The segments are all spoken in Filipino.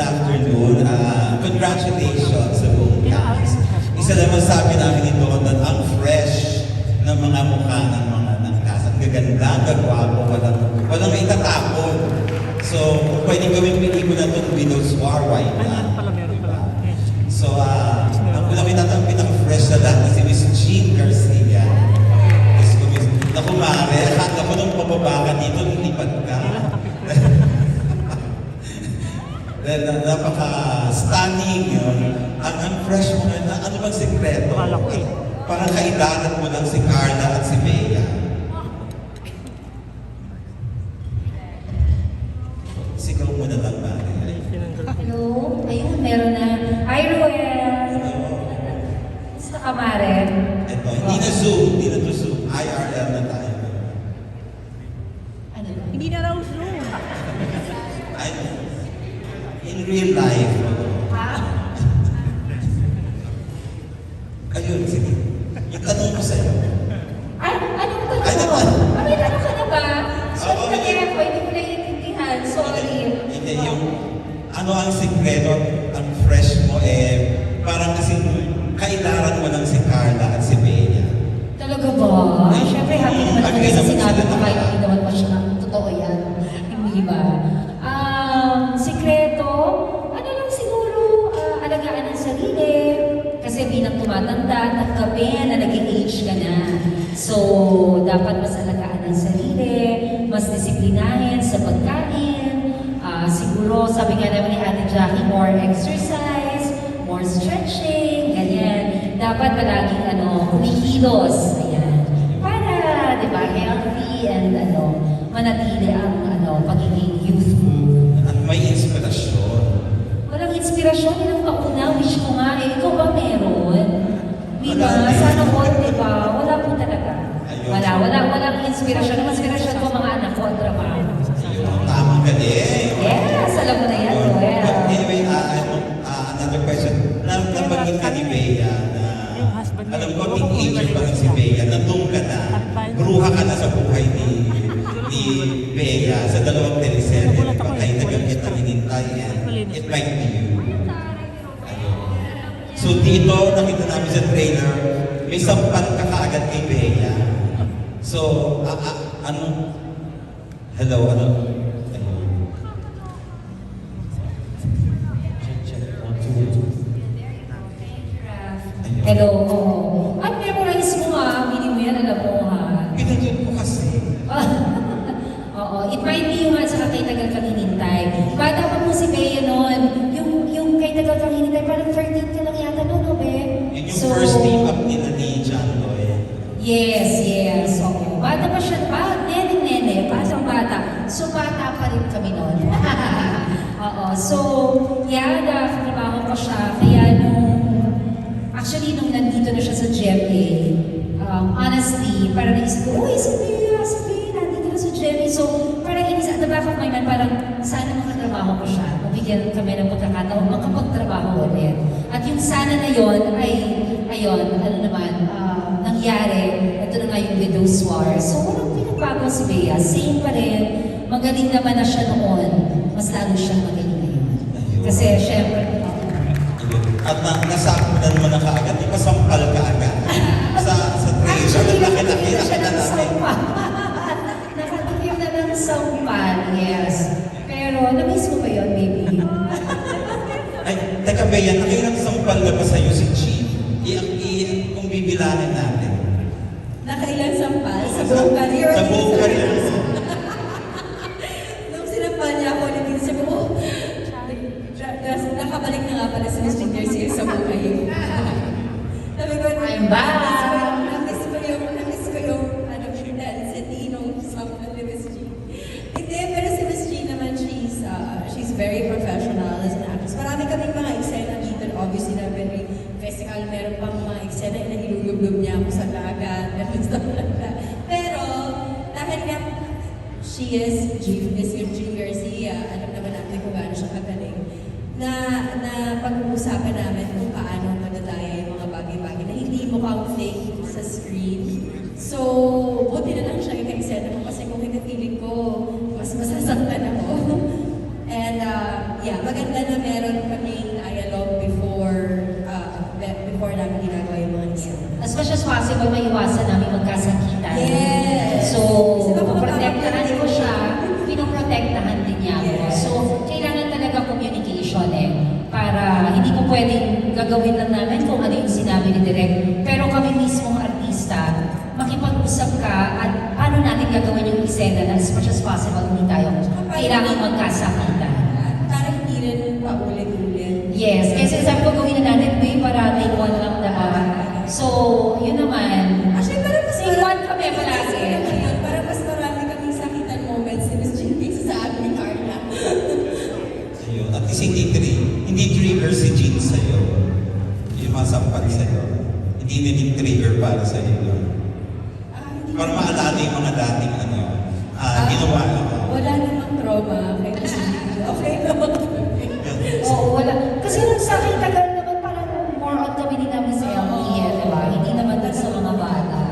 afternoon. Ah, congratulations sa buong cast. Isa naman sabi namin ito na ang fresh ng mga mukha ng mga ng cast. Ang gaganda, ang gagwapo, walang, walang may tatapon. So, kung pwede gawin pelikula itong Widow's War, why not? pala meron pala. Diba? So, ah, ang pinakita ang pinaka-fresh na na si Miss Jean Garcia. Naku mare, akala ko nung pababa ka dito, lilipad ka. Dahil na- napaka-stunning yun. Ang, ang fresh mo na- ano bang ko eh. Parang kailangan mo lang si Carla at si Bea. Ayun, sige. Yung tanong ko sa'yo. Ay, anong tanong Ay, naman. May tanong ka na ba? So, Oo, kaya ako, hindi ko naiintindihan. Sorry. Hindi, yung ano ang sikreto, ang fresh mo eh, parang kasi kailangan mo lang si Carla at si Bea. Talaga ba? Ay, syempre, happy naman ako Agree sa naman sinabi sila ko na- kahit hindi naman pa siya totoo yan. Hindi ba? Um, sikreto, ano lang siguro, ah, alagaan ang sarili. Kasi bilang tumatanda at ang gabi na naging age ka na. So, dapat mas alagaan ang sarili, mas disiplinahin sa pagkain. Ah, siguro, sabi nga naman ni Ate Jackie, more exercise, more stretching, ganyan. Dapat palaging ano, kumikilos. Ayan. Para, di ba, healthy and ano, manatili ang ano, pagiging youthful. At may inspirasyon. Walang inspirasyon, ilang taon na, wish ko nga, eh, ikaw ba meron? Di ba? Sana all, di ba? Wala po talaga. Wala, wala, walang inspirasyon. Ang inspirasyon ko, mga anak ko, ang trabaho. Tama ka din. Teenager pa rin si Bea, nandun ka na, bruha ka na sa buhay ni ni Bea sa dalawang teleserye. Patay na gamit na hinintay and it might be you. So dito, nakita namin sa trailer, may sampan ka kaagad kay Bea. So, a- a- ano? Hello, ano? The back of my mind, parang sana makatrabaho ko siya. Mabigyan kami ng pagkakataon, makapagtrabaho ulit. At yung sana na yon ay, ayun, ano naman, ah, nangyari, ito na nga yung widow's war. So, walang pinagbago si Bea. Same pa rin. Magaling naman na siya noon. Mas lalo siyang magaling ngayon. Kasi, syempre. At na, mo na kaagad, di ba sampal ka agad? Sa, sa trailer, Actually, nakita nakatikim na siya namin. Sampal. yes. Pero, na-miss mo ba yun, baby? Ay, teka Bea, nakilang sampal na ba sa'yo si Chief? I, i, kung bibilangin natin. Nakailan sampal sa buong career. Sa buong career. Nung sinampal niya ako, nag-isip ko, oh, na- na- nakabalik na nga pala si Miss Ginger Seal sa buhay. Sabi ko, I'm back. Namiss ko yung, namiss ko yung, ano, intensity nung sampal ni Miss G. Hindi, pero si Miss G naman, she's, uh, she's very professional as an actress. Marami kaming mga eksena dito, obviously, na very physical. Meron pang mga eksena na nilulublob niya ako sa dagat, and stuff like that. Pero, dahil nga, she is G, Miss Eugene Garcia, alam naman natin kung gaano siya kagaling, na, na pag-uusapan namin kung paano madadaya yung mga bagay-bagay na hindi mukhang fake gagawin lang namin kung ano yung sinabi ni Direk. Pero kami mismong artista, makipag-usap ka at paano natin gagawin yung eksena na as much as possible hindi tayo kailangan magkasakitan. Para hindi rin paulit-ulit. Yes, kasi sabi ko gawin na natin Hindi naging trigger para sa'yo yun. Ah, hindi Para maalala yung mga dating ano, ah, ginawa mo. Wala namang trauma. Okay naman. Oo, wala. Kasi nung sa akin, tagal naman parang more on kami din namin sa LPL, di ba? Hindi naman dun sa mga bata.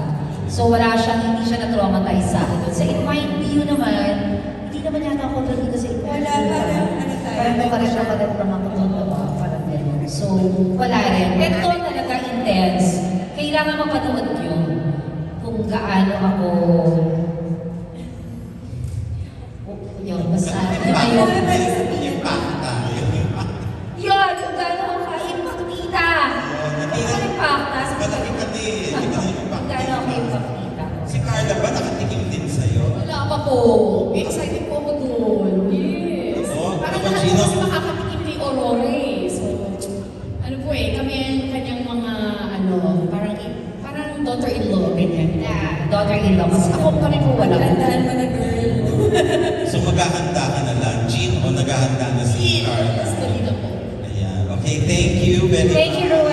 So wala siya, hindi siya na-traumatize sa akin. So it might be yun naman, hindi naman yata ako doon dito sa LPL. Wala, parang ano tayo. Parang nagkaroon siya pala from ako doon, di ba? Parang. So, wala rin. Ito. Kailangan mapanood yun kung gaano ako Oh, yun, basta yun thank you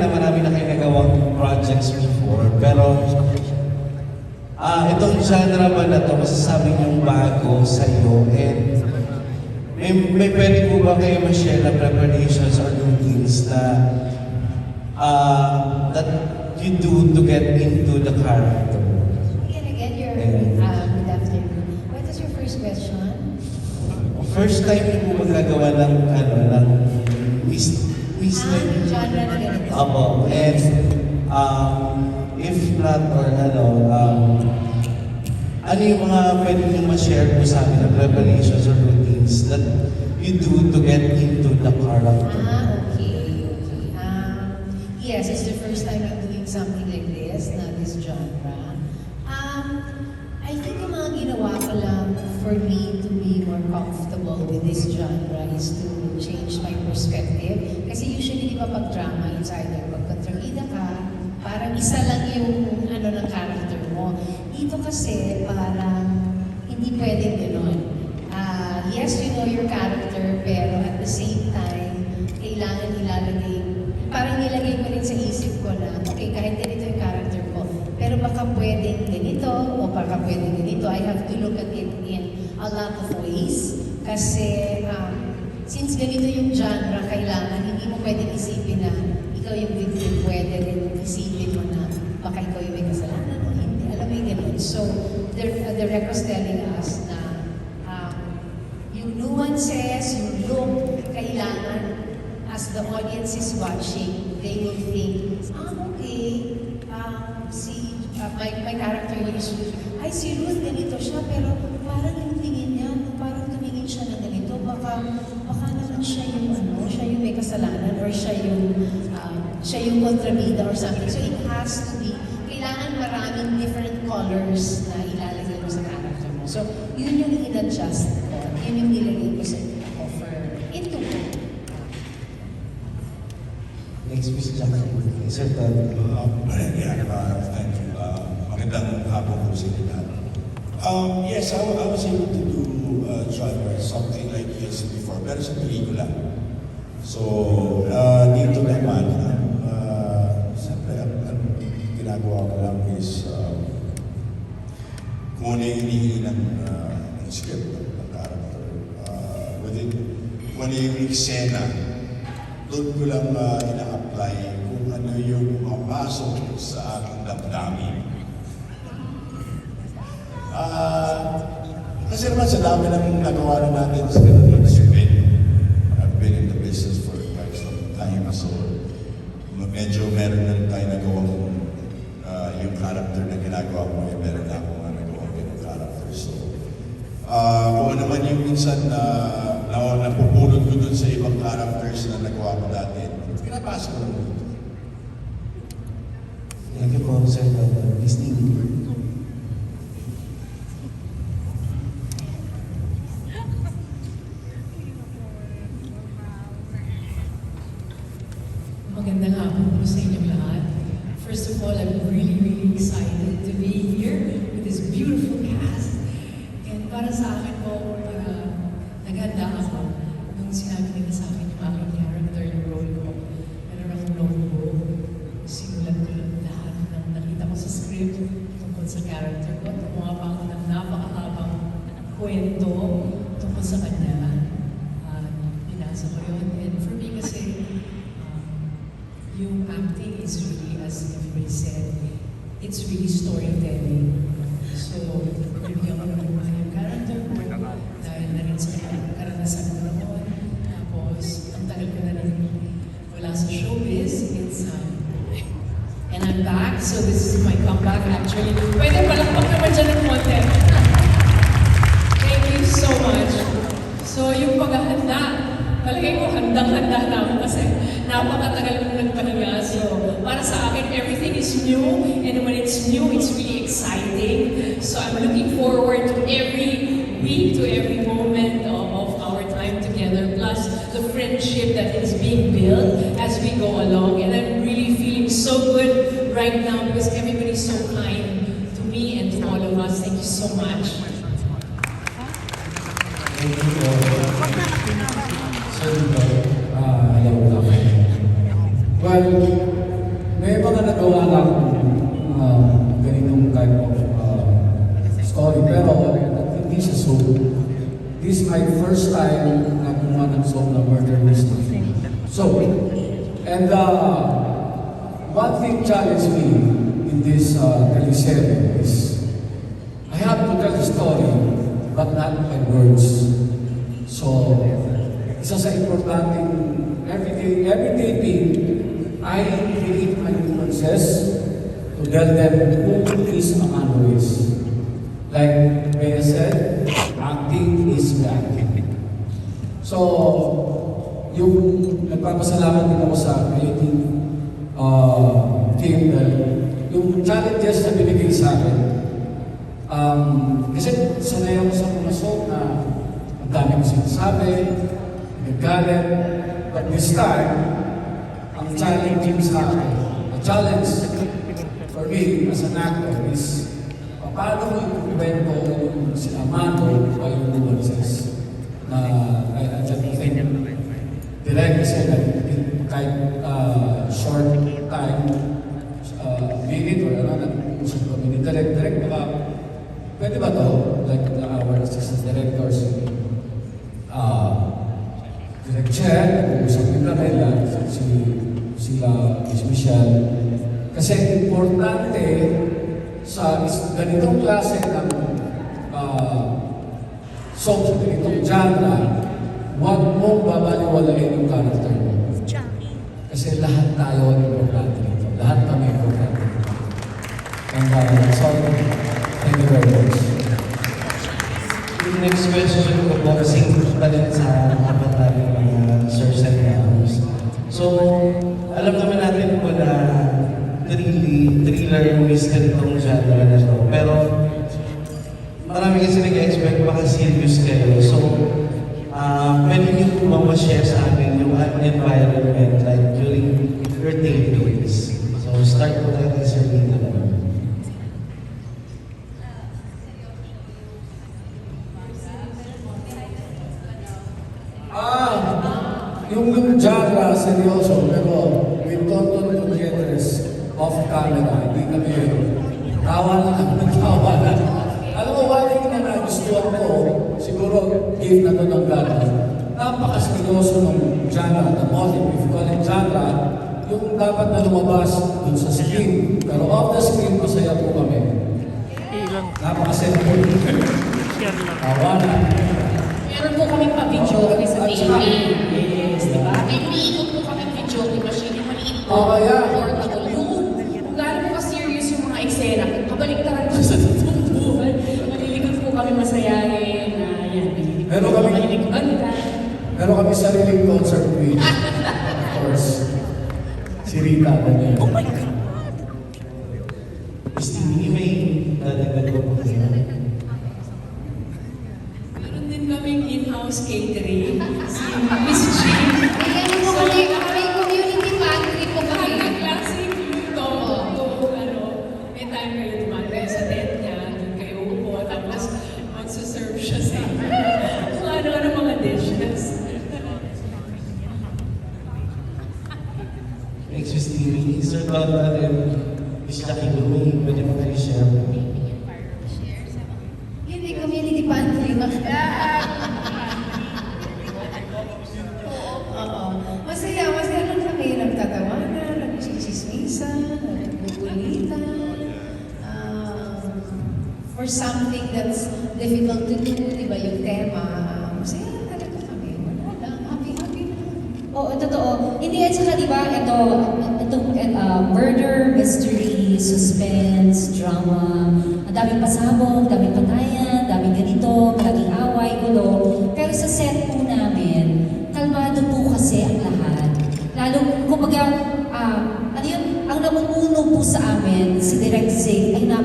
na marami na kayo nagawang projects before, pero ah, itong genre ba na to, masasabi niyong bago sa iyo and may, may pwede po ba kayo ma-share na preparations or routines na ah, that you do to get into the character? Again, again, your um, good afternoon. What is your first question? First time po magagawa ng ano ng Ah, yung genre na ganito. Opo. And um, if not or ano um, ano yung mga pwede niyo ma-share po sa amin na preparations or routines that you do to get into the character? Ah, okay, okay. Um, yes, it's the first time I'm doing something like this, na this genre. Um, I think ang mga ginawa ko lang for me to be more comfortable with this genre is to change my perspective. Kasi usually, di ba, pag drama, it's either pag kontrabida ka, parang isa lang yung ano ng character mo. Dito kasi, parang hindi pwedeng gano'n. Ah, yes, you know your character, pero at the same time, kailangan ilalagay, parang nilagay ko rin sa isip ko na, okay, kahit ganito yung character ko, pero baka pwedeng ganito, o baka pwedeng ganito. I have to look at it in a lot of ways. Kasi, um, since ganito yung genre, kailangan, hindi mo pwedeng isipin na ikaw yung victim, pwede rin isipin mo na baka ikaw yung may kasalanan o hindi. Alam mo yung ganun. So, the, the record's telling us na um, yung nuances, yung look, kailangan as the audience is watching, they will think, ah, okay, um, si, uh, my, my character is Ruth. Ay, si Ruth, ganito siya, pero parang yung tingin niya, parang tumingin siya na ganito, baka, naman siya yung ano, siya yung may kasalanan, or siya yung, um, siya yung kontrabida or something. So it has to be, kailangan maraming different colors na ilalagay mo sa character mo. So, yun yung in-adjust ko. Yun yung nilagay ko sa offer into Next Miss Jackie, Sir Todd. Um, yeah, uh, thank you. Uh, magandang hapon po sa inyo lahat. Um, yes, I, I was able to do uh, genre, something like this before, pero sa pelikula. So, uh, dito naman, uh, siyempre, ang, ang ginagawa ko lang is um, kung ano yung hinihingi ng, uh, ng script, ng character. Uh, within, kung ano yung eksena, doon ko lang uh, ina-apply kung ano yung mapasok sa aking damdamin. Kasi naman sa dami ng nagawa na natin sa ganun spin. I've been in the business for quite some time. So, medyo meron na tayo nagawang uh, yung character na ginagawa ko ngayon, meron na akong uh, nagawang ganung character. So, uh, kung ano naman yung minsan na na napupulot ko dun sa ibang characters na nagawa ko dati, pinapasa ko lang dito. Thank you po, Sir uh, Miss Nini. Magandang hapon po sa inyong lahat. First of all, I'm really, really excited to be here with this beautiful cast. And para sa akin po, para naghanda ako nung sinabi nila sa akin yung aking character, yung role ko. Meron akong notebook. Sinulat ko lang lahat ng nakita ko sa script tungkol sa character ko. Gumawa pa ako ng napakahabang kwento tungkol sa kanya. At pinasa ko yun. And for me kasi, um, yung acting is really, as everybody said, it's really storytelling. So, bibigyan ko ng buhay yung character ko dahil na rin sa karanasan ko noon. Tapos, ang tagal ko na rin wala sa showbiz. It's, um, and I'm back, so this is my comeback actually. Pwede palakpak naman dyan ng konti. Thank you so much. So, yung paghahanda, palagay ko handang-handa na ako kasi napakatagal ko nagpahinga. So, para sa akin, everything is new. New, it's really exciting. So, I'm looking forward to every week, to every moment of, of our time together. Plus, the friendship that is being built as we go along. And I'm really feeling so good right now because everybody's so kind to me and to all of us. Thank you so much. Thing challenged me in this uh, teleserye is I have to tell the story, but not by words. So, isa sa importanteng every, every taping, I create my nuances to tell them who is Amano is. Like Bea said, acting is reacting. So, yung nagpapasalamat din ako sa creative uh, yung challenges na binigay sa akin, um, kasi sanay ako sa song na ang dami ko sinasabi, nagagalit, but this time, ang challenging sa akin, the challenge for me as an actor is paano mo ikwento yung sinamano o yung nuances na I, I just think direct kasi like, kahit uh, short time uh, minute or ano nag-usap kami ni direct direct baka pwede ba to like the, our assistant directors uh, direct chair nag-usap din kami like, si si uh, Miss Michelle kasi importante sa ganitong klase ng uh, song sa ganitong genre, huwag mong babaliwalain yung character mo. Kasi lahat tayo ang importante dito. Lahat kami importante. And uh, so, thank you very much. Yung next question ko po kasi balik sa apat natin mga and hours. So, alam naman natin po na thriller, thriller movies ganitong genre na to. Pero, marami kasi nag-expect baka serious kayo. So, uh, pwede niyo po bang ma-share sa amin yung environment like during your tapings? So, start po tayo kay Sir Lito naman. Ah, yung yung genre, seryoso, pero with total Gutierrez off camera, hindi kami tawa na lang ng tawa na. Alam mo, one thing na nagustuhan ko, siguro gift na to ng gano'n, napakaseryoso ng genre, the motive, if you call it genre, yung dapat na lumabas dun sa screen. Pero off the screen, masaya po kami. Napakasimple. Ah, wala. Meron po kami pa-video kami sa TV. Yes, di ba? May umiikot po kami video kay machine, yung maliit po. Oo, yan. Portable. Yung, kung gaano po ka-serious yung mga eksena, kabaliktaran po sa totoong buhay. Malilikot po kami masayahin. na yan, malilikot Meron kami-. Meron kami sariling concert with, of course, si Rita. ganyan. Oh my God! Stevie, may dadagdag ko po kayo. Meron din kaming in-house catering.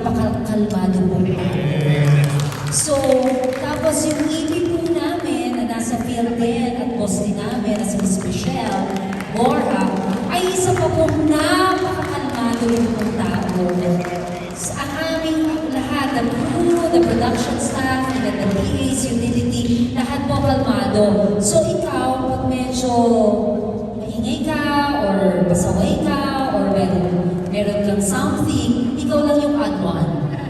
Napakakalmado po. So, tapos yung ibig po namin na nasa field at boss din namin na si Miss Michelle Borja, ay isa pa po napakakalmado pong tao. Sa ang aming lahat, the crew, the production staff, and the PAs, utility, lahat po kalmado. So ikaw, pag medyo maingay ka, or pasaway ka, or meron, meron kang something, ikaw lang yung.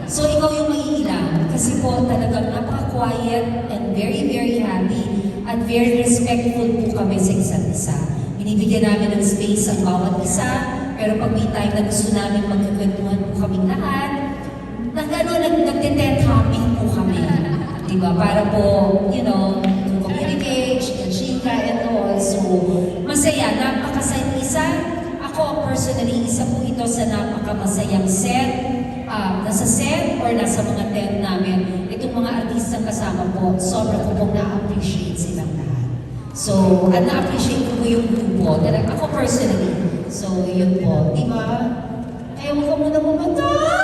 So ikaw yung maiilang kasi po talagang napaka-quiet and very, very happy at very respectful po kami sa isa't isa. Binibigyan namin ng space ang bawat isa, pero pag may time na gusto namin magkakwentuhan po kaming lahat, na gano'n, nag nagtitent hopping po kami. Diba? Para po, you know, to communicate, chika, and all. So, masaya, napakasaya. Isa, ako personally, isa po ito sa napakamasayang set. Ah, nasa set or nasa mga tent namin, itong mga artistang kasama po, sobra ko pong na-appreciate silang lahat. So, at na-appreciate ko po yung grupo. Ako personally. So, yun po. Di ba? Ayaw ko muna mamatay!